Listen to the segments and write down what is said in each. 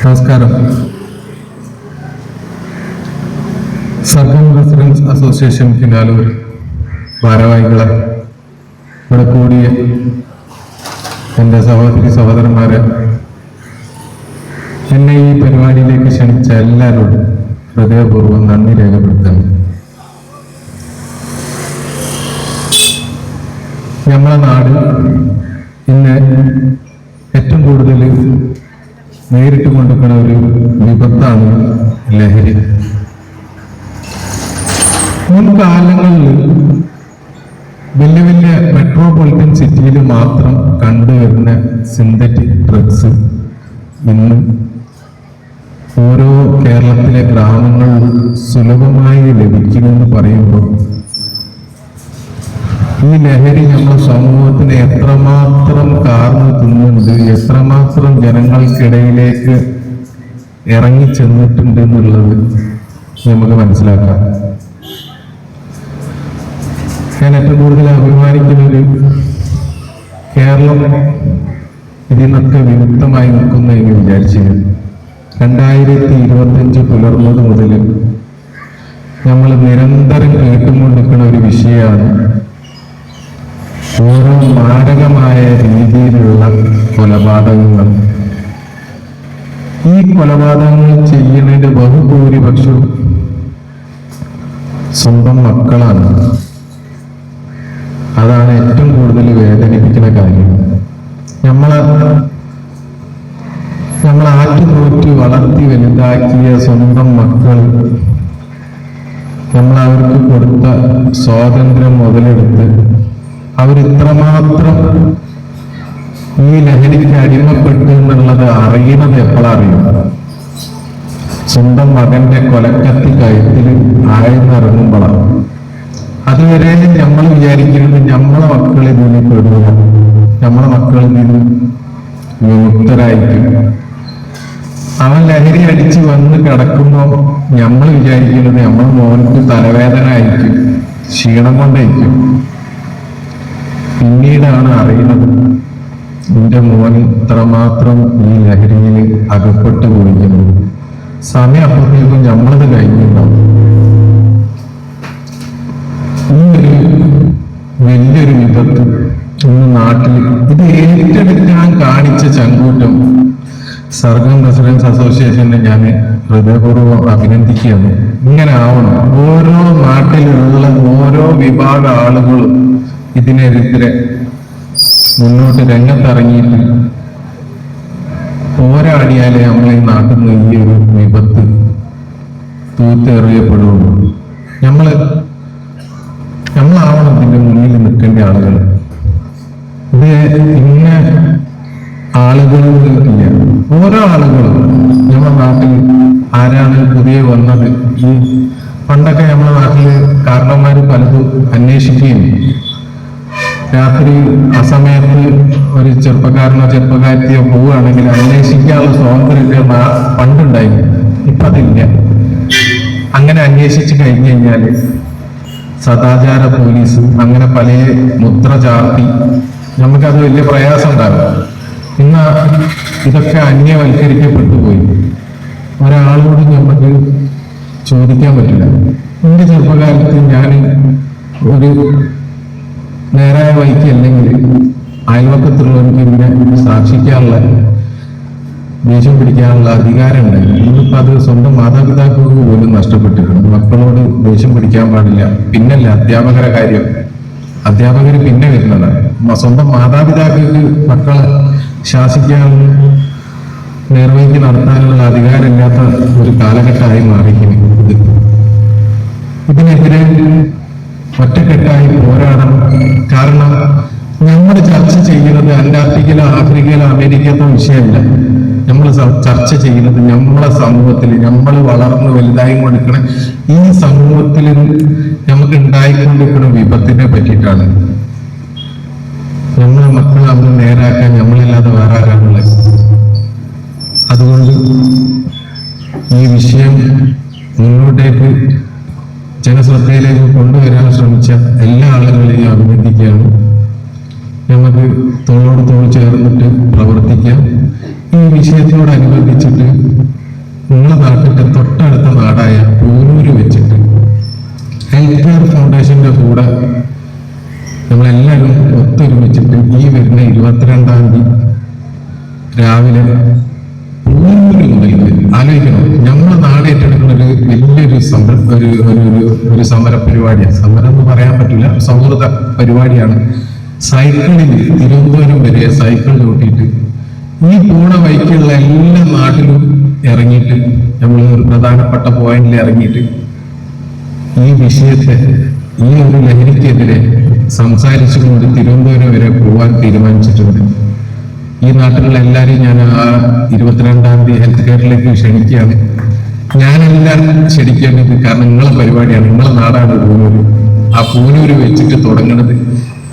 നമസ്കാരം സർക്കാർ residence association Kinalur ഭാരവാഹികളെ ഇവിടെ കൂടിയ എന്റെ സഹോദരി സഹോദരന്മാരെ എന്നെ ഈ പരിപാടിയിലേക്ക് ക്ഷണിച്ച എല്ലാവരോടും ഹൃദയപൂർവം നന്ദി രേഖപ്പെടുത്തുന്നു. നമ്മളെ നാട് ഇന്ന് ഏറ്റവും കൂടുതൽ നേരിട്ട് കൊണ്ടുവക്കുന്ന ഒരു വിപത്താണ് ലഹരി. മുൻകാലങ്ങളിൽ വലിയ വലിയ മെട്രോപൊളിറ്റൻ സിറ്റിയിൽ മാത്രം കണ്ടുവരുന്ന സിന്തറ്റിക് ഡ്രഗ്സ് ഇന്ന് ഓരോ കേരളത്തിലെ ഗ്രാമങ്ങളിൽ സുലഭമായി ലഭിക്കുമെന്ന് പറയുമ്പോൾ ഈ ലഹരി നമ്മുടെ സമൂഹത്തിന് എത്രമാത്രം കാർന്നു തിന്നുണ്ട് എത്രമാത്രം ജനങ്ങൾക്കിടയിലേക്ക് ഇറങ്ങി ചെന്നിട്ടുണ്ട് എന്നുള്ളത് നമുക്ക് മനസ്സിലാക്കാം. ഞാൻ ഏറ്റവും കൂടുതൽ അഭിമാനിക്കുന്നത് കേരളം ഇതിനൊക്കെ വിമുക്തമായി നിൽക്കുന്നു എന്ന് വിചാരിച്ചിരുന്നു. രണ്ടായിരത്തി ഇരുപത്തഞ്ച് പുലർന്നത് മുതൽ നമ്മൾ നിരന്തരം കേട്ടുകൊണ്ടിരിക്കുന്ന ഒരു വിഷയമാണ് ഓരോ മാരകമായ രീതിയിലുള്ള കൊലപാതകങ്ങൾ. ഈ കൊലപാതകങ്ങൾ ചെയ്യുന്നതിന്റെ ബഹുഭൂരിപക്ഷവും സ്വന്തം മക്കളാണ്. അതാണ് ഏറ്റവും കൂടുതൽ വേദനിപ്പിക്കുന്ന കാര്യം. നമ്മളെ നമ്മൾ ആറ്റുപോറ്റി വളർത്തി വലുതാക്കിയ സ്വന്തം മക്കൾ നമ്മൾ അവർക്ക് കൊടുത്ത സ്വാതന്ത്ര്യം മുതലെടുത്ത് അവരിത്രമാത്രം ഈ ലഹരിക്ക് അടിമപ്പെട്ടു എന്നുള്ളത് അറിയുന്നത് എപ്പോഴറിയും? സ്വന്തം മകന്റെ കൊലക്കത്തി കഴുത്തിൽ ആഴ്ന്നിറങ്ങുമ്പോഴാണ്. അതുവരെ നമ്മൾ വിചാരിക്കുന്നത് നമ്മളെ മക്കൾ ഇതിന് പെടുക. നമ്മളെ മക്കളിൽ നിന്ന് വിമുക്തരായിരിക്കും. അവൻ ലഹരി അടിച്ച് വന്ന് കിടക്കുമ്പോൾ നമ്മൾ വിചാരിക്കുന്നത് നമ്മൾ മോനക്ക് തലവേദന ആയിരിക്കും ക്ഷീണം കൊണ്ടായിരിക്കും. പിന്നീടാണ് അറിയുന്നത് എന്റെ മോൻ ഇത്രമാത്രം ഈ ലഹരിയിൽ അകപ്പെട്ടു പോയിരിക്കുന്നു സമയം അപ്പോഴത്തേക്കും നമ്മളത് കഴിഞ്ഞിട്ടുണ്ടാവും ഈ ഒരു വലിയൊരു വിപത്ത് ഇന്ന് നാട്ടിൽ ഇത് ഏറ്റെടുക്കാൻ കാണിച്ച ചങ്കൂറ്റം സർഗം റെസിഡൻസ് അസോസിയേഷനെ ഞാൻ ഹൃദയപൂർവം അഭിനന്ദിക്കുകയാണ്. ഇങ്ങനെ ആവണം. ഓരോ നാട്ടിലുള്ള ഓരോ വിഭാഗ ആളുകളും ഇതിനെതിരെ മുന്നോട്ട് രംഗത്തിറങ്ങിയിട്ട് പോരാടിയാലേ നമ്മളെ നാട്ടിൽ നിന്ന് ഈ ഒരു വിപത്ത് തൂത്തെറിയപ്പെടുള്ളൂ. നമ്മൾ നമ്മളാവണം ഇതിന്റെ മുന്നിൽ നിൽക്കേണ്ട ആളുകൾ. ഇത് ഇന്ന ആളുകളില്ല ഓരോ ആളുകളും നമ്മുടെ നാട്ടിൽ ആരാണ് പുതിയ വന്നത്? ഈ പണ്ടൊക്കെ നമ്മുടെ നാട്ടിൽ കാരണന്മാര് പലതും അന്വേഷിക്കുകയും രാത്രി ആ സമയത്ത് ഒരു ചെറുപ്പക്കാരനോ ചെറുപ്പക്കാരത്തിയോ പോവുകയാണെങ്കിൽ അന്വേഷിക്കാനുള്ള സ്വാതന്ത്ര്യമൊക്കെ നാ- പണ്ടുണ്ടായിരുന്നു. ഇപ്പൊ അതില്ല അങ്ങനെ അന്വേഷിച്ച് കഴിഞ്ഞു കഴിഞ്ഞാൽ സദാചാര പോലീസും അങ്ങനെ പല മുദ്ര ചാർത്തി നമുക്കത് വലിയ പ്രയാസം ഉണ്ടാകും ഇന്ന് ഇതൊക്കെ അന്യവൽക്കരിക്കപ്പെട്ടു പോയി. ഒരാളോട് നമുക്ക് ചോദിക്കാൻ പറ്റില്ല. എന്റെ ചെറുപ്പകാലത്ത് ഞാൻ ഒരു നേരായ വഴിക്ക് അല്ലെങ്കിൽ അയൽവക്കത്തുള്ളവർക്ക് ഇതിനെ സാക്ഷിക്കാനുള്ള ദേഷ്യം പിടിക്കാനുള്ള അധികാരം ഉണ്ടായിരുന്നു ഇന്നിപ്പോൾ അത് സ്വന്തം മാതാപിതാക്കൾക്ക് പോലും നഷ്ടപ്പെട്ടിട്ടുണ്ട്. മക്കളോട് ദേഷ്യം പിടിക്കാൻ പാടില്ല. പിന്നല്ല അധ്യാപകരെ കാര്യം. അധ്യാപകർ പിന്നെ വരുന്നതാണ്. സ്വന്തം മാതാപിതാക്കൾക്ക് മക്കളെ ശാസിക്കാനും നിർവഹിക്ക് നടത്താനുള്ള അധികാരമില്ലാത്ത ഒരു കാലഘട്ടമായി മാറിയിരിക്കുന്നു. ഇതിനെതിരെ ഒറ്റക്കെട്ടായി പോരാടണം. കാരണം നമ്മൾ ചർച്ച ചെയ്യുന്നത് അന്റാർട്ടിക്കയിലോ ആഫ്രിക്കയിലോ അമേരിക്കയിലോ വിഷയമല്ല. നമ്മൾ ചർച്ച ചെയ്യുന്നത് നമ്മളെ സമൂഹത്തിൽ നമ്മൾ വളർന്ന് വലുതായി കൊടുക്കണ ഈ സമൂഹത്തിൽ നമുക്ക് ഉണ്ടായിക്കൊണ്ടിരിക്കുന്ന വിപത്തിനെ പറ്റിയിട്ടാണ്. നമ്മളെ മക്കളെ നമ്മൾ നേരാക്കാൻ നമ്മളില്ലാതെ വേറെ ആരാണുള്ളത് അതുകൊണ്ട് ഈ വിഷയം മുന്നോട്ടേക്ക് ജനശ്രദ്ധയിലേക്ക് കൊണ്ടുവരാൻ ശ്രമിച്ച എല്ലാ ആളുകളെയും അഭിനന്ദിക്കുകയാണ്. നമുക്ക് തോളോട് തോൾ ചേർന്നിട്ട് പ്രവർത്തിക്കാം. ഈ വിഷയത്തോടനുബന്ധിച്ചിട്ട് ഉള്ള നാട്ടിന്റെ തൊട്ടടുത്ത നാടായ പൂനൂര് വെച്ചിട്ട് ഹെൽത്ത് കെയർ ഫൗണ്ടേഷന്റെ കൂടെ നമ്മളെല്ലാവരും ഒത്തൊരുമിച്ചിട്ട് ഈ വരുന്ന ഇരുപത്തിരണ്ടാം തീയതി രാവിലെ പൂനൂര് മുതൽ ആലോചിക്കണം. നമ്മളെ നാട് ഏറ്റെടുക്കുന്ന ഒരു വലിയൊരു സമര ഒരു ഒരു ഒരു സമര പരിപാടിയാണ്. സമരം എന്ന് പറയാൻ പറ്റില്ല. സൗഹൃദ പരിപാടിയാണ്. സൈക്കിളിൽ തിരുവനന്തപുരം വരെ സൈക്കിൾ ചവിട്ടിയിട്ട് ഈ പോണ വൈക്കുള്ള എല്ലാ നാട്ടിലും ഇറങ്ങിയിട്ട് നമ്മൾ ഒരു പ്രധാനപ്പെട്ട പോയിന്റിൽ ഇറങ്ങിയിട്ട് ഈ വിഷയത്തെ ഈ ഒരു ലഹരിക്കെതിരെ സംസാരിച്ചുകൊണ്ട് തിരുവനന്തപുരം വരെ പോകാൻ തീരുമാനിച്ചിട്ടുണ്ട്. ഈ നാട്ടിലുള്ള എല്ലാവരെയും ഞാൻ ആ ഇരുപത്തിരണ്ടാം തീയതി ഹെൽത്ത് കെയറിലേക്ക് ക്ഷണിക്കുകയാണ്. ഞാനെല്ലാം ക്ഷണിക്കേണ്ടത് കാരണം നിങ്ങളെ പരിപാടിയാണ്. നിങ്ങളെ നാടാണ് പൂനൂര്. ആ പൂനൂര് വെച്ചിട്ട് തുടങ്ങുന്നത്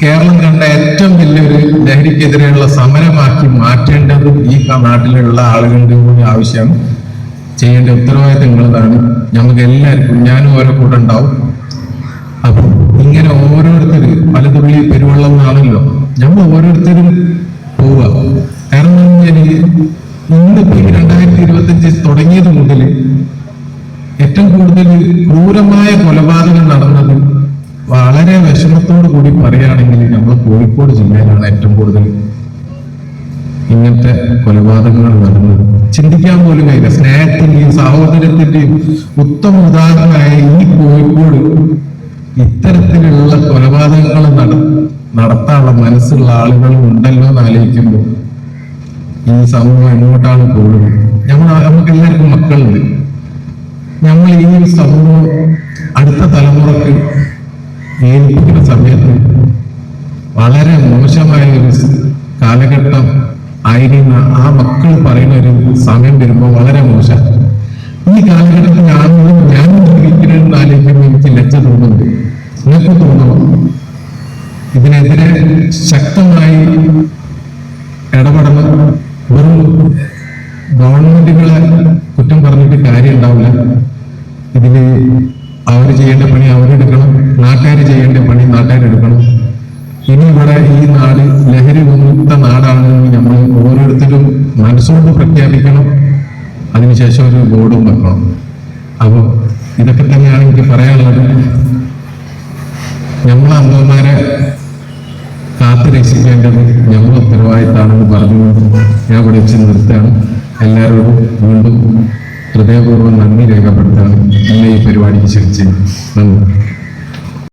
കേരളം കണ്ട ഏറ്റവും വലിയൊരു ലഹരിക്കെതിരെയുള്ള സമരമാക്കി മാറ്റേണ്ടത് ഈ നാട്ടിലുള്ള ആളുകളുടെ കൂടി ആവശ്യമാണ്. ചെയ്യേണ്ട ഉത്തരവാദിത്തം നിങ്ങളതാണ്. നമുക്ക് എല്ലാവർക്കും ഞാനും ഓരോ കൂടെ ഉണ്ടാവും. അപ്പൊ ഇങ്ങനെ ഓരോരുത്തർ പലതുള്ളി പെരുവെള്ളം എന്നാണല്ലോ. നമ്മൾ ഓരോരുത്തരും പോവുക കാരണം എനിക്ക് ഇന്നിപ്പോ ഈ രണ്ടായിരത്തി ഇരുപത്തി തുടങ്ങിയത് മുതൽ ഏറ്റവും കൂടുതൽ ക്രൂരമായ കൊലപാതകം നടന്നത് വളരെ വിഷമത്തോടു കൂടി പറയുകയാണെങ്കിൽ നമ്മൾ കോഴിക്കോട് ജില്ലയിലാണ് ഏറ്റവും കൂടുതൽ ഇങ്ങനത്തെ കൊലപാതകങ്ങൾ നടന്നത്. ചിന്തിക്കാൻ പോലും കഴിയില്ല. സ്നേഹത്തിന്റെയും സഹോദരത്തിന്റെയും ഉത്തമ ഉദാഹരണമായ ഈ കോഴിക്കോട് ഇത്തരത്തിലുള്ള കൊലപാതകങ്ങൾ നട നടത്താനുള്ള മനസ്സുള്ള ആളുകളും ഉണ്ടല്ലോ എന്ന് ആലോചിക്കുമ്പോൾ ഈ സമൂഹം എങ്ങോട്ടാണ് പോകുന്നത്? നമ്മൾ നമുക്ക് എല്ലാവർക്കും മക്കളുണ്ട്. നമ്മൾ ഈ ഒരു സമൂഹം അടുത്ത തലമുറയ്ക്ക് ഏൽപ്പിക്കുന്ന സമയത്ത് വളരെ മോശമായ ഒരു കാലഘട്ടം ആയിരുന്ന ആ മക്കൾ പറയുന്ന ഒരു സമയം വരുമ്പോൾ വളരെ മോശം. ഈ കാലഘട്ടത്തിൽ ഞാനും ഞാൻ ജീവിക്കണമെന്ന് ആലോചിക്കുമ്പോൾ എനിക്ക് ലജ്ജ തോന്നുന്നുണ്ട്. നിങ്ങൾക്ക് തോന്നണം ഇതിനെതിരെ ശക്തമായി ഉണ്ടാവില്ല. ഇതിന് അവർ ചെയ്യേണ്ട പണി അവരെടുക്കണം നാട്ടുകാർ ചെയ്യേണ്ട പണി നാട്ടുകാരെടുക്കണം ഇനി ഇവിടെ ഈ നാട് ലഹരി വിമുക്ത നാടാണെന്ന് നമ്മൾ ഓരോരുത്തരും മനസ്സുകൊണ്ട് പ്രഖ്യാപിക്കണം. അതിനുശേഷം ഒരു ബോർഡും വെക്കണം. അപ്പോൾ ഇതൊക്കെ തന്നെയാണ് എനിക്ക് പറയാനുള്ളത്. നമ്മളെ അമ്മമാരെ കാത്തു രക്ഷിക്കേണ്ടത് ഞങ്ങൾ ഉത്തരവാദിത്തമാണെന്ന് പറഞ്ഞുകൊണ്ട് ഞാൻ ഇവിടെ വെച്ച് നിർത്തുകയാണ്. എല്ലാവരോടും വീണ്ടും ഹൃദയപൂർവം നന്ദി രേഖപ്പെടുത്താൻ എന്നെ ഈ പരിപാടിക്ക് ശ്രമിച്ചു നന്ദി.